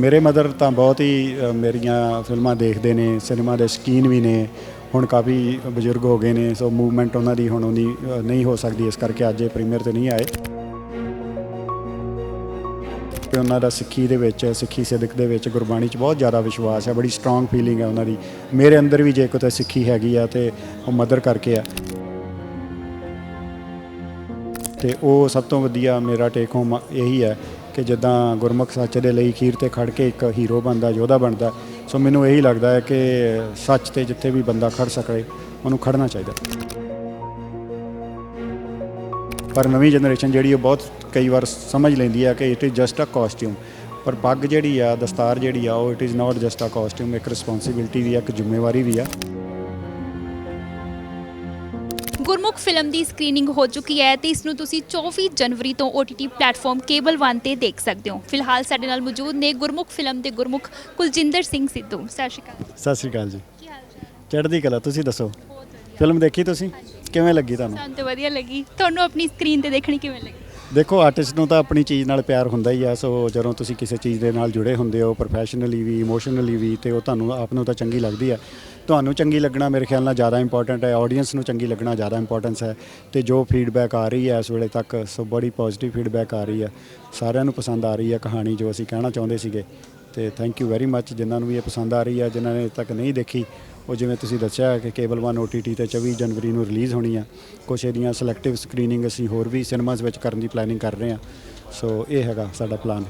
ਮੇਰੇ ਮਦਰ ਤਾਂ ਬਹੁਤ ਹੀ ਅ, ਮੇਰੀਆਂ ਫਿਲਮਾਂ ਦੇਖਦੇ ਨੇ ਸਿਨੇਮਾ ਦੇ ਸਕੀਨ ਵੀ ਨੇ ਹੁਣ ਕਾਫੀ ਬਜ਼ੁਰਗ ਹੋ ਗਏ ਨੇ ਸੋ ਮੂਵਮੈਂਟ ਉਹਨਾਂ ਦੀ ਹੁਣ ਉਹਦੀ ਅ, ਨਹੀਂ ਹੋ ਸਕਦੀ ਇਸ ਕਰਕੇ ਅੱਜ ਇਹ ਪ੍ਰੀਮੀਅਰ ਤੇ ਨਹੀਂ ਆਏ। ਤੇ ਉਹਨਾਂ ਦਾ ਸਿੱਖੀ ਦੇ ਵਿੱਚ ਸਿੱਖੀ ਸਿਦਕ ਦੇ ਵਿੱਚ ਗੁਰਬਾਣੀ 'ਚ ਬਹੁਤ ਜ਼ਿਆਦਾ ਵਿਸ਼ਵਾਸ ਹੈ ਬੜੀ ਸਟਰੋਂਗ ਫੀਲਿੰਗ ਹੈ ਉਹਨਾਂ ਦੀ। ਮੇਰੇ ਅੰਦਰ ਵੀ ਜੇ ਕੋਈ ਸਿੱਖੀ ਹੈਗੀ ਆ ਤੇ ਉਹ ਮਦਰ ਕਰਕੇ ਆ। ਤੇ ਉਹ ਸਭ ਤੋਂ ਵਧੀਆ ਮੇਰਾ ਟੇਕ ਹੋਮ ਇਹੀ ਹੈ ਕਿ ਜਿੱਦਾਂ ਗੁਰਮੁਖ ਸੱਚ ਦੇ ਲਈ ਖੀਰ ਤੇ ਖੜ ਕੇ ਇੱਕ ਹੀਰੋ ਬਣਦਾ, ਯੋਧਾ ਬਣਦਾ, ਸੋ ਮੈਨੂੰ ਇਹੀ ਲੱਗਦਾ ਹੈ ਕਿ ਸੱਚ ਤੇ ਜਿੱਥੇ ਵੀ ਬੰਦਾ ਖੜ ਸਕੇ, ਉਹਨੂੰ ਖੜਨਾ ਚਾਹੀਦਾ। ਪਰ ਨਵੀਂ ਜਨਰੇਸ਼ਨ ਜਿਹੜੀ ਉਹ ਬਹੁਤ ਕਈ ਵਾਰ ਸਮਝ ਲੈਂਦੀ ਹੈ ਕਿ it is just a costume ਪਰ ਪੱਗ ਜਿਹੜੀ ਆ, ਦਸਤਾਰ ਜਿਹੜੀ ਆ, ਉਹ it is not just a costume ਇੱਕ ਰਿਸਪੌਂਸਿਬਿਲਟੀ ਵੀ ਆ, ਇੱਕ ਜ਼ਿੰਮੇਵਾਰੀ ਵੀ ਆ। ਗੁਰਮੁਖ ਫਿਲਮ ਦੀ ਸਕਰੀਨਿੰਗ ਹੋ ਚੁੱਕੀ ਹੈ ਤੇ ਇਸ ਨੂੰ ਤੁਸੀਂ 24 ਜਨਵਰੀ ਤੋਂ OTT ਪਲੇਟਫਾਰਮ ਕੇਬਲ 1 ਤੇ ਦੇਖ ਸਕਦੇ ਹੋ। ਫਿਲਹਾਲ ਸਾਡੇ ਨਾਲ ਮੌਜੂਦ ਨੇ ਗੁਰਮੁਖ ਫਿਲਮ ਦੇ ਗੁਰਮੁਖ ਕੁਲਜਿੰਦਰ ਸਿੰਘ ਸਿੱਧੂ। ਸਤਿ ਸ਼੍ਰੀ ਅਕਾਲ। ਸਤਿ ਸ਼੍ਰੀ ਅਕਾਲ ਜੀ। ਕੀ ਹਾਲ ਚਾਲ? ਚੜ੍ਹਦੀ ਕਲਾ ਤੁਸੀਂ ਦੱਸੋ? ਫਿਲਮ ਦੇਖੀ ਤੁਸੀਂ? ਕਿਵੇਂ ਲੱਗੀ ਤੁਹਾਨੂੰ? ਸਾਨੂੰ ਤੇ ਵਧੀਆ ਲੱਗੀ। ਤੁਹਾਨੂੰ ਆਪਣੀ ਸਕਰੀਨ ਤੇ ਦੇਖਣੀ ਕਿਵੇਂ ਲੱਗੀ? ਦੇਖੋ ਆਰਟਿਸਟ ਨੂੰ ਤਾਂ ਆਪਣੀ ਚੀਜ਼ ਨਾਲ ਪਿਆਰ ਹੁੰਦਾ ਹੀ ਆ ਸੋ ਜਦੋਂ ਤੁਸੀਂ ਕਿਸੇ ਚੀਜ਼ ਦੇ ਨਾਲ ਜੁੜੇ ਹੁੰਦੇ ਹੋ ਪ੍ਰੋਫੈਸ਼ਨਲੀ ਵੀ ਇਮੋਸ਼ਨਲੀ ਵੀ ਤੇ ਉਹ ਤੁਹਾਨੂੰ ਆਪ ਨੂੰ ਤਾਂ ਚੰਗੀ ਲੱਗਦੀ ਆ। ਤੁਹਾਨੂੰ ਚੰਗੀ ਲੱਗਣਾ ਮੇਰੇ ਖਿਆਲ ਨਾਲ ਜ਼ਿਆਦਾ ਇੰਪੋਰਟੈਂਟ ਹੈ ਆਡੀਅנס ਨੂੰ ਚੰਗੀ ਲੱਗਣਾ ਜ਼ਿਆਦਾ ਇੰਪੋਰਟੈਂਸ ਹੈ ਤੇ ਜੋ ਫੀਡਬੈਕ ਆ ਰਹੀ ਹੈ ਇਸ ਵੇਲੇ ਤੱਕ, ਸੋ ਬੜੀ ਪੋਜ਼ਿਟਿਵ ਫੀਡਬੈਕ ਆ ਰਹੀ ਹੈ। ਸਾਰਿਆਂ ਨੂੰ ਪਸੰਦ ਆ ਰਹੀ ਹੈ ਕਹਾਣੀ ਜੋ ਅਸੀਂ ਕਹਿਣਾ ਚਾਹੁੰਦੇ ਸੀਗੇ। ਤੇ ਥੈਂਕ ਯੂ ਵੈਰੀ ਮੱਚ ਜਿਨ੍ਹਾਂ ਨੂੰ ਵੀ ਇਹ ਪਸੰਦ ਆ ਰਹੀ ਹੈ, ਜਿਨ੍ਹਾਂ ਨੇ ਅਜੇ ਤੱਕ ਨਹੀਂ ਦੇਖੀ, ਉਹ ਜਿਵੇਂ ਤੁਸੀਂ ਦੱਸਿਆ ਕਿ ਕੇਬਲ 1 OTT ਤੇ 24 ਜਨਵਰੀ ਨੂੰ ਰਿਲੀਜ਼ ਹੋਣੀ ਆ, ਕੁਛ ਇਹਦੀਆਂ ਸਿਲੈਕਟਿਵ ਸਕਰੀਨਿੰਗ ਅਸੀਂ ਹੋਰ ਵੀ ਸਿਨੇਮਾਸ ਵਿੱਚ ਕਰਨ ਦੀ ਪਲੈਨਿੰਗ ਕਰ ਰਹੇ ਹਾਂ। ਸੋ ਇਹ ਹੈਗਾ ਸਾਡਾ ਪਲਾਨ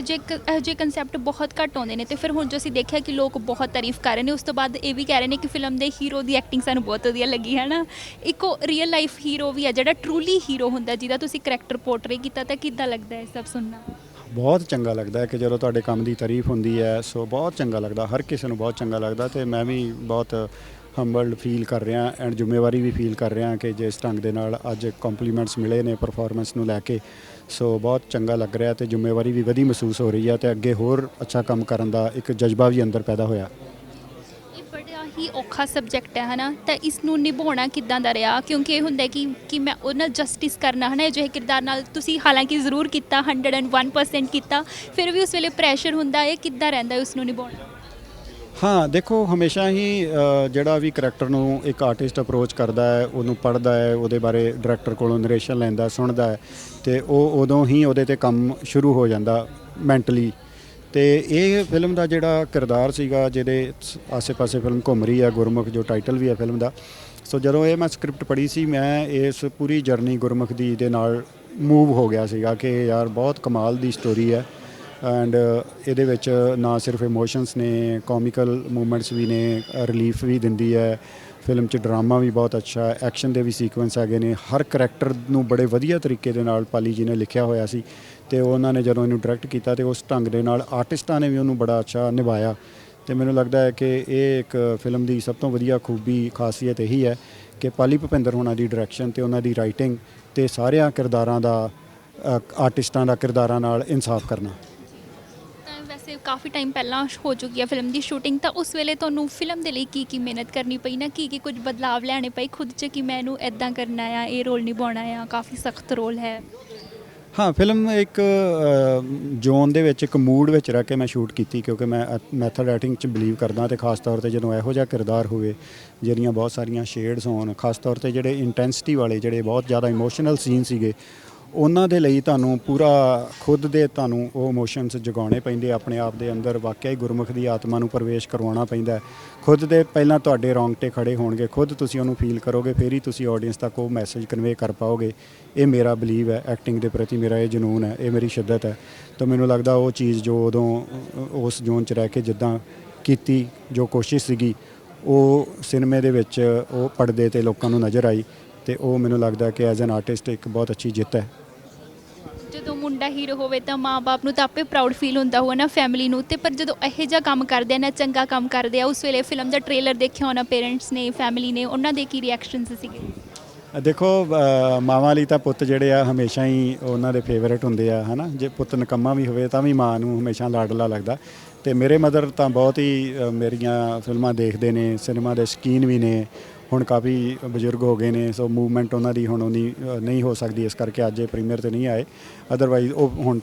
ਹੁੰਦਾ ਜੇ ਇਹੋ ਜਿਹੇ ਕਨਸੈਪਟ ਬਹੁਤ ਘੱਟ ਆਉਂਦੇ ਨੇ ਤੇ ਫਿਰ ਹੁਣ ਜੋ ਅਸੀਂ ਦੇਖਿਆ ਕਿ ਲੋਕ ਬਹੁਤ ਤਾਰੀਫ ਕਰ ਰਹੇ ਨੇ, ਉਸ ਤੋਂ ਬਾਅਦ ਇਹ ਵੀ ਕਹਿ ਰਹੇ ਨੇ ਕਿ ਫਿਲਮ ਦੇ ਹੀਰੋ ਦੀ ਐਕਟਿੰਗ ਸਾਨੂੰ ਬਹੁਤ ਵਧੀਆ ਲੱਗੀ ਹੈ ਨਾ ਇੱਕੋ ਰੀਅਲ ਲਾਈਫ ਹੀਰੋ ਵੀ ਹੈ ਜਿਹੜਾ ਟਰੂਲੀ ਹੀਰੋ ਹੁੰਦਾ, ਜਿਹਦਾ ਤੁਸੀਂ ਕਰੈਕਟਰ ਪੋਰਟਰੇ ਕੀਤਾ ਤਾਂ ਕਿੱਦਾਂ ਲੱਗਦਾ ਹੈ ਇਹ ਸਭ ਸੁਣਨਾ? ਬਹੁਤ ਚੰਗਾ ਲੱਗਦਾ ਹੈ ਕਿ ਜਦੋਂ ਤੁਹਾਡੇ ਕੰਮ ਦੀ ਤਾਰੀਫ ਹੁੰਦੀ ਹੈ, ਸੋ ਬਹੁਤ ਚੰਗਾ ਲੱਗਦਾ, ਹਰ ਕਿਸੇ ਨੂੰ ਬਹੁਤ ਚੰਗਾ ਲੱਗਦਾ ਤੇ ਮੈਂ ਵੀ ਬਹੁਤ ਹੰਬਲਡ ਫੀਲ ਕਰ ਰਿਹਾ ਐਂਡ ਜ਼ਿੰਮੇਵਾਰੀ ਵੀ ਫੀਲ ਕਰ ਰਿਹਾ ਕਿ ਜਿਸ ਢੰਗ ਦੇ ਨਾਲ ਅੱਜ ਕੰਪਲੀਮੈਂਟਸ ਮਿਲੇ ਨੇ ਪਰਫਾਰਮੈਂਸ ਨੂੰ ਲੈ ਕੇ, ਸੋ ਬਹੁਤ ਚੰਗਾ ਲੱਗ ਰਿਹਾ ਤੇ ਜ਼ਿੰਮੇਵਾਰੀ ਵੀ ਵਧੀ ਮਹਿਸੂਸ ਹੋ ਰਹੀ ਹੈ ਤੇ ਅੱਗੇ ਹੋਰ ਅੱਛਾ ਕੰਮ ਕਰਨ ਦਾ ਇੱਕ ਜਜ਼ਬਾ ਵੀ ਅੰਦਰ ਪੈਦਾ ਹੋਇਆ। ਇਹ ਬੜਾ ਹੀ ਔਖਾ ਸਬਜੈਕਟ ਹੈ, ਹਨਾ? ਤਾਂ ਇਸ ਨੂੰ ਨਿਭਾਉਣਾ ਕਿੱਦਾਂ ਦਾ ਰਿਹਾ? ਕਿਉਂਕਿ ਇਹ ਹੁੰਦਾ ਕਿ ਕਿ ਮੈਂ ਉਹਨਾਂ ਜਸਟਿਸ ਕਰਨਾ, ਹਨਾ? ਇਹ ਜਿਹੇ ਕਿਰਦਾਰ ਨਾਲ ਤੁਸੀਂ ਹਾਲਾਂਕਿ ਜ਼ਰੂਰ ਕੀਤਾ 101% ਕੀਤਾ, ਫਿਰ ਵੀ ਉਸ ਵੇਲੇ ਪ੍ਰੈਸ਼ਰ ਹੁੰਦਾ ਹੈ ਕਿੱਦਾਂ ਰਹਿੰਦਾ ਹੈ ਉਸ ਨੂੰ ਨਿਭਾਉਣਾ? ਹਾਂ, ਦੇਖੋ, ਹਮੇਸ਼ਾ ਹੀ ਜਿਹੜਾ ਵੀ ਕਰੈਕਟਰ ਨੂੰ ਇੱਕ ਆਰਟਿਸਟ ਅਪਰੋਚ ਕਰਦਾ ਹੈ, ਉਹਨੂੰ ਪੜ੍ਹਦਾ ਹੈ, ਉਹਦੇ ਬਾਰੇ ਡਾਇਰੈਕਟਰ ਕੋਲੋਂ ਨਰੇਸ਼ਨ ਲੈਂਦਾ, ਸੁਣਦਾ ਹੈ, ਤੇ ਉਹ ਉਦੋਂ ਹੀ ਉਹਦੇ ਤੇ ਕੰਮ ਸ਼ੁਰੂ ਹੋ ਜਾਂਦਾ ਮੈਂਟਲੀ ਤੇ ਇਹ ਫਿਲਮ ਦਾ ਜਿਹੜਾ ਕਿਰਦਾਰ ਸੀਗਾ, ਜਿਹਦੇ ਆਸੇ-ਪਾਸੇ ਫਿਲਮ ਘੁੰਮ ਰਹੀ ਹੈ ਗੁਰਮੁਖ ਜੋ ਟਾਈਟਲ ਵੀ ਹੈ ਫਿਲਮ ਦਾ, ਸੋ ਜਦੋਂ ਇਹ ਮੈਂ ਸਕ੍ਰਿਪਟ ਪੜ੍ਹੀ ਸੀ, ਮੈਂ ਇਸ ਪੂਰੀ ਜਰਨੀ ਗੁਰਮੁਖ ਦੀ ਦੇ ਨਾਲ ਮੂਵ ਹੋ ਗਿਆ ਸੀਗਾ ਕਿ ਯਾਰ ਬਹੁਤ ਕਮਾਲ ਦੀ ਸਟੋਰੀ ਹੈ। ਐਂਡ uh, ਇਹਦੇ ਵਿੱਚ ਨਾ ਸਿਰਫ ਇਮੋਸ਼ਨਸ ਨੇ ਕਾਮਿਕਲ ਮੂਮੈਂਟਸ ਵੀ ਨੇ ਰਿਲੀਫ ਵੀ ਦਿੰਦੀ ਹੈ। ਫਿਲਮ 'ਚ ਡਰਾਮਾ ਵੀ ਬਹੁਤ ਅੱਛਾ ਹੈ ਐਕਸ਼ਨ ਦੇ ਵੀ ਸੀਕੁਐਂਸ ਹੈਗੇ ਨੇ। ਹਰ ਕਰੈਕਟਰ ਨੂੰ ਬੜੇ ਵਧੀਆ ਤਰੀਕੇ ਦੇ ਨਾਲ ਪਾਲੀ ਜੀ ਨੇ ਲਿਖਿਆ ਹੋਇਆ ਸੀ। ਤੇ ਉਹਨਾਂ ਨੇ ਜਦੋਂ ਇਹਨੂੰ ਡਾਇਰੈਕਟ ਕੀਤਾ ਤੇ ਉਸ ਢੰਗ ਦੇ ਨਾਲ ਆਰਟਿਸਟਾਂ ਨੇ ਵੀ ਉਹਨੂੰ ਬੜਾ ਅੱਛਾ ਨਿਭਾਇਆ। ਤੇ ਮੈਨੂੰ ਲੱਗਦਾ ਹੈ ਕਿ ਇਹ ਇੱਕ ਫਿਲਮ ਦੀ ਸਭ ਤੋਂ ਵਧੀਆ ਖੂਬੀ, ਖਾਸੀਅਤ ਇਹੀ ਹੈ ਕਿ ਪਾਲੀ ਭੁਪਿੰਦਰ ਹੋਣਾ ਦੀ ਡਾਇਰੈਕਸ਼ਨ ਤੇ ਉਹਨਾਂ ਦੀ ਰਾਈਟਿੰਗ ਤੇ ਸਾਰਿਆਂ ਕਿਰਦਾਰਾਂ ਦਾ ਆਰਟਿਸਟਾਂ ਦਾ ਕਿਰਦਾਰਾਂ ਨਾਲ ਇਨਸਾਫ ਕਰਨਾ। ਕਾਫੀ ਟਾਈਮ ਪਹਿਲਾਂ ਹੋ ਚੁੱਕੀ ਹੈ ਫਿਲਮ ਦੀ ਸ਼ੂਟਿੰਗ ਤਾਂ ਉਸ ਵੇਲੇ ਤੁਹਾਨੂੰ ਫਿਲਮ ਦੇ ਲਈ ਕੀ ਕੀ ਮਿਹਨਤ ਕਰਨੀ ਪਈ ਨਾ? ਕੀ ਕੀ ਕੁਝ ਬਦਲਾਵ ਲੈਣੇ ਪਏ ਖੁਦ 'ਚ ਕਿ ਮੈਂ ਇਹਨੂੰ ਇਦਾਂ ਕਰਨਾ ਆ, ਇਹ ਰੋਲ ਨਿਭਾਉਣਾ ਆ? ਕਾਫੀ ਸਖਤ ਰੋਲ ਹੈ। ਹਾਂ ਫਿਲਮ ਇੱਕ ਜ਼ੋਨ ਦੇ ਵਿੱਚ, ਇੱਕ ਮੂਡ ਵਿੱਚ ਰਹਿ ਕੇ ਮੈਂ ਸ਼ੂਟ ਕੀਤੀ ਕਿਉਂਕਿ ਮੈਂ ਮੈਥਡ ਰਾਈਟਿੰਗ 'ਚ ਬਲੀਵ ਕਰਦਾ ਤੇ ਖਾਸ ਤੌਰ ਤੇ ਜਦੋਂ ਇਹੋ ਜਿਹਾ ਕਿਰਦਾਰ ਹੋਵੇ, ਜਿਹੜੀਆਂ ਬਹੁਤ ਸਾਰੀਆਂ ਸ਼ੇਡਸ ਹੋਣ, ਖਾਸ ਤੌਰ ਤੇ ਜਿਹੜੇ ਇੰਟੈਂਸਿਟੀ ਵਾਲੇ, ਜਿਹੜੇ ਬਹੁਤ ਜ਼ਿਆਦਾ ਇਮੋਸ਼ਨਲ ਸੀਨ ਸੀਗੇ ਉਹਨਾਂ ਦੇ ਲਈ ਤੁਹਾਨੂੰ ਪੂਰਾ ਖੁਦ ਦੇ ਤੁਹਾਨੂੰ ਉਹ ਇਮੋਸ਼ਨਸ ਜਗਾਉਣੇ ਪੈਂਦੇ, ਆਪਣੇ ਆਪ ਦੇ ਅੰਦਰ ਵਾਕਿਆ ਹੀ ਗੁਰਮੁਖ ਦੀ ਆਤਮਾ ਨੂੰ ਪ੍ਰਵੇਸ਼ ਕਰਵਾਉਣਾ ਪੈਂਦਾ ਖੁਦ ਦੇ ਪਹਿਲਾਂ ਤੁਹਾਡੇ ਰੌਂਗਟੇ ਖੜੇ ਹੋਣਗੇ, ਖੁਦ ਤੁਸੀਂ ਉਹਨੂੰ ਫੀਲ ਕਰੋਗੇ, ਫਿਰ ਹੀ ਤੁਸੀਂ ਆਡੀਅנס ਤੱਕ ਉਹ ਮੈਸੇਜ ਕਨਵੇ ਕਰ ਪਾਓਗੇ। ਇਹ ਮੇਰਾ ਬਲੀਵ ਹੈ ਐਕਟਿੰਗ ਦੇ ਪ੍ਰਤੀ ਮੇਰਾ ਇਹ ਜਨੂਨ ਹੈ, ਇਹ ਮੇਰੀ ਸ਼ਿੱਦਤ ਹੈ। ਤਾਂ ਮੈਨੂੰ ਲੱਗਦਾ ਉਹ ਚੀਜ਼ ਜੋ ਉਦੋਂ, ਉਸ ਜ਼ੋਨ 'ਚ ਰਹਿ ਕੇ ਜਿੱਦਾਂ ਕੀਤੀ, ਜੋ ਕੋਸ਼ਿਸ਼ ਸੀਗੀ, ਉਹ ਸਿਨੇਮੇ ਦੇ ਵਿੱਚ ਉਹ ਪਰਦੇ ਤੇ ਲੋਕਾਂ ਨੂੰ ਨਜ਼ਰ ਆਈ ਤੇ ਉਹ ਮੈਨੂੰ ਲੱਗਦਾ ਕਿ ਐਜ਼ ਐਨ ਆਰਟਿਸਟ ਇੱਕ ਬਹੁਤ ਅੱਛੀ ਜਿੱਤ ਹੈ। ਜਦੋਂ ਮੁੰਡਾ ਹੀਰੋ ਹੋਵੇ ਤਾਂ ਮਾਪੇ ਨੂੰ ਤਾਂ ਆਪੇ ਪ੍ਰਾਊਡ ਫੀਲ ਹੁੰਦਾ ਹੋਣਾ ਫੈਮਿਲੀ ਨੂੰ ਤੇ ਪਰ ਜਦੋਂ ਇਹੋ ਜਿਹਾ ਕੰਮ ਕਰਦੇ ਆ ਨਾ, ਚੰਗਾ ਕੰਮ ਕਰਦੇ ਆ, ਉਸ ਵੇਲੇ ਫਿਲਮ ਦਾ ਟ੍ਰੇਲਰ ਦੇਖਿਆ ਹੋਣਾ ਪੇਰੈਂਟਸ ਨੇ ਫੈਮਿਲੀ ਨੇ, ਉਹਨਾਂ ਦੇ ਕੀ ਰਿਐਕਸ਼ਨਸ ਸੀਗੇ? ਦੇਖੋ ਮਾਵਾਂ ਲਈ ਤਾਂ ਪੁੱਤ ਜਿਹੜੇ ਆ ਹਮੇਸ਼ਾ ਹੀ ਉਹਨਾਂ ਦੇ ਫੇਵਰੇਟ ਹੁੰਦੇ ਆ ਹਨਾ ਜੇ ਪੁੱਤ ਨਕੰਮਾ ਵੀ ਹੋਵੇ ਤਾਂ ਵੀ ਮਾਂ ਨੂੰ ਹਮੇਸ਼ਾ ਲਾਡਲਾ ਲੱਗਦਾ। ਤੇ ਮੇਰੇ ਮਦਰ ਤਾਂ ਬਹੁਤ ਹੀ ਮੇਰੀਆਂ ਫਿਲਮਾਂ ਦੇਖਦੇ ਨੇ ਸਿਨੇਮਾ ਦੇ ਸ਼ਕੀਨ ਵੀ ਨੇ। ਹੁਣ ਕਾਫੀ ਬਜ਼ੁਰਗ ਹੋ ਗਏ ਨੇ, ਸੋ ਮੂਵਮੈਂਟ ਉਹਨਾਂ ਦੀ ਹੁਣ ਉਹਨੀ ਨਹੀਂ ਹੋ ਸਕਦੀ, ਇਸ ਕਰਕੇ ਅੱਜ ਇਹ ਪ੍ਰੀਮੀਅਰ ਤੇ ਨਹੀਂ ਆਏ। ਅਦਰਵਾਈਜ਼ ਉਹ ਹੁਣ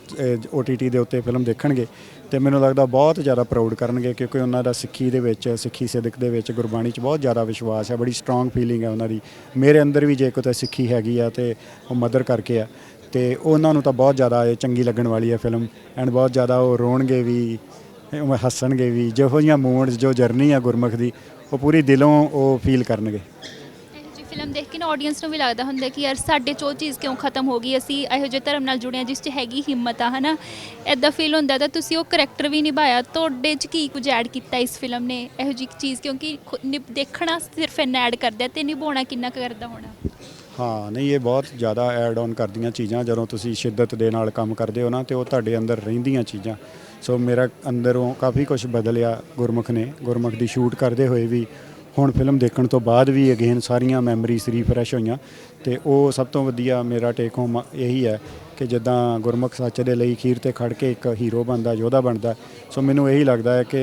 OTT ਦੇ ਉੱਤੇ ਫਿਲਮ ਦੇਖਣਗੇ ਤੇ ਮੈਨੂੰ ਲੱਗਦਾ ਬਹੁਤ ਜ਼ਿਆਦਾ ਪ੍ਰਾਊਡ ਕਰਨਗੇ, ਕਿਉਂਕਿ ਉਹਨਾਂ ਦਾ ਸਿੱਖੀ ਦੇ ਵਿੱਚ, ਸਿੱਖੀ ਸਿਦਕ ਦੇ ਵਿੱਚ, ਗੁਰਬਾਣੀ 'ਚ ਬਹੁਤ ਜ਼ਿਆਦਾ ਵਿਸ਼ਵਾਸ ਹੈ, ਬੜੀ ਸਟਰੋਂਗ ਫੀਲਿੰਗ ਹੈ ਉਹਨਾਂ ਦੀ। ਮੇਰੇ ਅੰਦਰ ਵੀ ਜੇ ਕੋਈ ਸਿੱਖੀ ਹੈਗੀ ਆ ਤੇ ਉਹ ਮਦਰ ਕਰਕੇ ਆ, ਤੇ ਉਹਨਾਂ ਨੂੰ ਤਾਂ ਬਹੁਤ ਜ਼ਿਆਦਾ ਇਹ ਚੰਗੀ ਲੱਗਣ ਵਾਲੀ ਹੈ ਫਿਲਮ ਐਂਡ ਬਹੁਤ ਜ਼ਿਆਦਾ ਉਹ ਰੋਣਗੇ ਵੀ, ਉਹ ਹੱਸਣਗੇ ਵੀ, ਜਿਹੋ ਜਿਹੀਆਂ ਮੂਮੈਂਟਸ ਜੋ ਜਰਨੀ ਆ ਗੁਰਮੁਖ ਦੀ ਉਹ ਪੂਰੀ ਦਿਲੋਂ ਉਹ ਫੀਲ ਕਰਨਗੇ। ਇਹੋ ਜਿਹੀ ਫਿਲਮ ਦੇਖ ਕੇ ਨਾ ਆਡੀਅנס ਨੂੰ ਵੀ ਲੱਗਦਾ ਹੁੰਦਾ ਕਿ ਯਾਰ ਸਾਡੇ 'ਚ ਉਹ ਚੀਜ਼ ਕਿਉਂ ਖਤਮ ਹੋ ਗਈ, ਅਸੀਂ ਇਹੋ ਜਿਹੇ ਧਰਮ ਨਾਲ ਜੁੜੇ ਹਾਂ ਜਿਸ 'ਚ ਹੈਗੀ ਹਿੰਮਤ ਆ, ਹਨਾ? ਐਦਾਂ ਫੀਲ ਹੁੰਦਾ ਤਾਂ ਤੁਸੀਂ ਉਹ ਕਰੈਕਟਰ ਵੀ ਨਿਭਾਇਆ। ਤੁਹਾਡੇ 'ਚ ਕੀ ਕੁਝ ਐਡ ਕੀਤਾ ਇਸ ਫਿਲਮ ਨੇ? ਇਹੋ ਜਿਹੀ ਚੀਜ਼ ਕਿਉਂਕਿ ਖੁ- ਨਿਭ- ਦੇਖਣਾ ਸਿਰਫ ਇੰਨਾ ਐਡ ਕਰਦਾ ਤੇ ਨਿਭਾਉਣਾ ਕਿੰਨਾ ਕੁ ਕਰਦਾ ਹੋਣਾ? ਹਾਂ, ਨਹੀਂ, ਇਹ ਬਹੁਤ ਜ਼ਿਆਦਾ ਐਡ ਆਨ ਕਰਦੀਆਂ ਚੀਜ਼ਾਂ, ਜਦੋਂ ਤੁਸੀਂ ਸ਼ਿੱਦਤ ਦੇ ਨਾਲ ਕੰਮ ਕਰਦੇ ਹੋ ਨਾ, ਤੇ ਉਹ ਤੁਹਾਡੇ ਅੰਦਰ ਰਹਿੰਦੀਆਂ ਚੀਜ਼ਾਂ। ਸੋ ਮੇਰਾ ਅੰਦਰੋਂ ਕਾਫੀ ਕੁਝ ਬਦਲਿਆ ਗੁਰਮੁਖ ਨੇ, ਗੁਰਮੁਖ ਦੀ ਸ਼ੂਟ ਕਰਦੇ ਹੋਏ ਵੀ, ਹੁਣ ਫਿਲਮ ਦੇਖਣ ਤੋਂ ਬਾਅਦ ਵੀ ਅਗੇਨ ਸਾਰੀਆਂ ਮੈਮਰੀਜ਼ ਰੀਫਰੈਸ਼ ਹੋਈਆਂ, ਤੇ ਉਹ ਸਭ ਤੋਂ ਵਧੀਆ ਮੇਰਾ ਟੇਕ ਹੋਮ ਇਹੀ ਹੈ ਕਿ ਜਿੱਦਾਂ ਗੁਰਮੁਖ ਸੱਚ ਦੇ ਲਈ ਖੀਰ ਤੇ ਖੜ ਕੇ ਇੱਕ ਹੀਰੋ ਬਣਦਾ, ਯੋਧਾ ਬਣਦਾ ਸੋ ਮੈਨੂੰ ਇਹੀ ਲੱਗਦਾ ਹੈ ਕਿ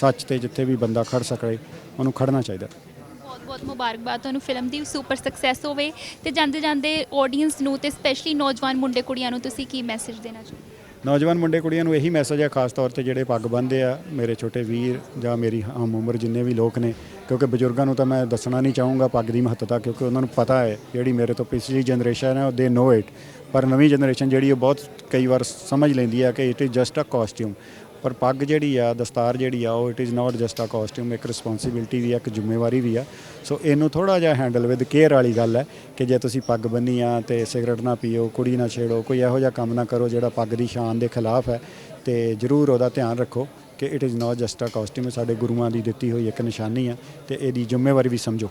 ਸੱਚ ਤੇ ਜਿੱਥੇ ਵੀ ਬੰਦਾ ਖੜ ਸਕੇ, ਉਹਨੂੰ ਖੜਨਾ ਚਾਹੀਦਾ। ਬਹੁਤ ਮੁਬਾਰਕਬਾਦ ਤੁਹਾਨੂੰ ਫਿਲਮ ਦੀ ਸੁਪਰ ਸਕਸੈਸ ਹੋਵੇ ਤੇ ਜਾਂਦੇ ਜਾਂਦੇ ਆਡੀਅנס ਨੂੰ ਤੇ ਸਪੈਸ਼ਲੀ ਨੌਜਵਾਨ ਮੁੰਡੇ ਕੁੜੀਆਂ ਨੂੰ ਤੁਸੀਂ ਕੀ ਮੈਸੇਜ ਦੇਣਾ ਚਾਹੋਗੇ? ਨੌਜਵਾਨ ਮੁੰਡੇ ਕੁੜੀਆਂ ਨੂੰ ਇਹੀ ਮੈਸੇਜ ਹੈ, ਖਾਸ ਤੌਰ ਤੇ ਜਿਹੜੇ ਪੱਗ ਬੰਨ੍ਹਦੇ ਆ, ਮੇਰੇ ਛੋਟੇ ਵੀਰ ਜਾਂ ਮੇਰੀ ਆਮ ਉਮਰ ਜਿੰਨੇ ਵੀ ਲੋਕ ਨੇ, ਕਿਉਂਕਿ ਬਜ਼ੁਰਗਾਂ ਨੂੰ ਤਾਂ ਮੈਂ ਦੱਸਣਾ ਨਹੀਂ ਚਾਹੂੰਗਾ ਪੱਗ ਦੀ ਮਹੱਤਤਾ, ਕਿਉਂਕਿ ਉਹਨਾਂ ਨੂੰ ਪਤਾ ਹੈ ਜਿਹੜੀ ਮੇਰੇ ਤੋਂ ਪਿਛਲੀ ਜਨਰੇਸ਼ਨ ਹੈ ਉਹ ਦੇ ਨੋ ਇਟ ਪਰ ਨਵੀਂ ਜਨਰੇਸ਼ਨ ਜਿਹੜੀ ਉਹ ਬਹੁਤ ਕਈ ਵਾਰ ਸਮਝ ਲੈਂਦੀ ਹੈ ਕਿ it is just a costume ਪਰ ਪੱਗ ਜਿਹੜੀ ਆ, ਦਸਤਾਰ ਜਿਹੜੀ ਆ, ਉਹ it is not just a costume ਇੱਕ ਰਿਸਪੌਂਸਿਬਿਲਟੀ ਵੀ ਆ, ਇੱਕ ਜ਼ਿੰਮੇਵਾਰੀ ਵੀ ਆ। ਸੋ ਇਹਨੂੰ ਥੋੜਾ ਜਿਹਾ ਹੈਂਡਲ ਵਿਦ ਕੇਅਰ ਵਾਲੀ ਗੱਲ ਹੈ ਕਿ ਜੇ ਤੁਸੀਂ ਪੱਗ ਬੰਨੀ ਆ ਤੇ ਸਿਗਰਟ ਨਾ ਪੀਓ, ਕੁੜੀ ਨਾ ਛੇੜੋ, ਕੋਈ ਇਹੋ ਜਿਹਾ ਕੰਮ ਨਾ ਕਰੋ ਜਿਹੜਾ ਪੱਗ ਦੀ ਸ਼ਾਨ ਦੇ ਖਿਲਾਫ ਹੈ ਤੇ ਜ਼ਰੂਰ ਉਹਦਾ ਧਿਆਨ ਰੱਖੋ ਕਿ it is not just a costume ਸਾਡੇ ਗੁਰੂਆਂ ਦੀ ਦਿੱਤੀ ਹੋਈ ਇੱਕ ਨਿਸ਼ਾਨੀ ਆ, ਤੇ ਇਹਦੀ ਜ਼ਿੰਮੇਵਾਰੀ ਵੀ ਸਮਝੋ।